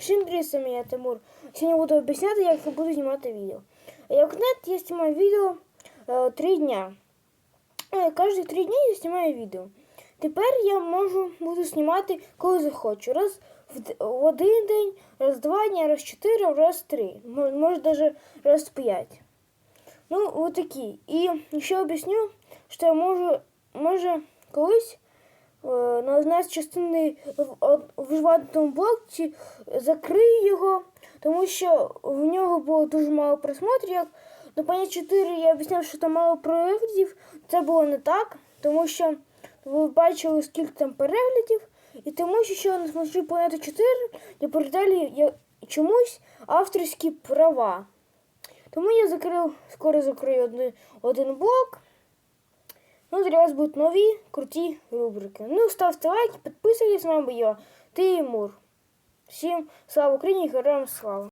Всім привіт, я Тимур. Сьогодні буду об'ясняти, як я буду знімати відео. Як нет, я знімаю відео е, 3 дня. Е, Кожні 3 дні я знімаю відео. Тепер я можу буду знімати, коли захочу. Раз в, в один день, раз два дні, раз чотири, раз три. Може навіть раз п'ять. Ну, вот такі. І ще об'ясню, що я можу, може колись на одна з частини в, блоці закрию його, тому що в нього було дуже мало просмотрів. На пані 4 я об'ясняв, що там мало переглядів. Це було не так, тому що ви бачили, скільки там переглядів, і тому що на смачі планети 4 я передалі я чомусь авторські права. Тому я закрив, скоро закрию один, один блок. Ну, для вас будут новые крутые рубрики. Ну, ставьте лайки, подписывайтесь на вами Ты я, Тимур. Всем слава и героям слава!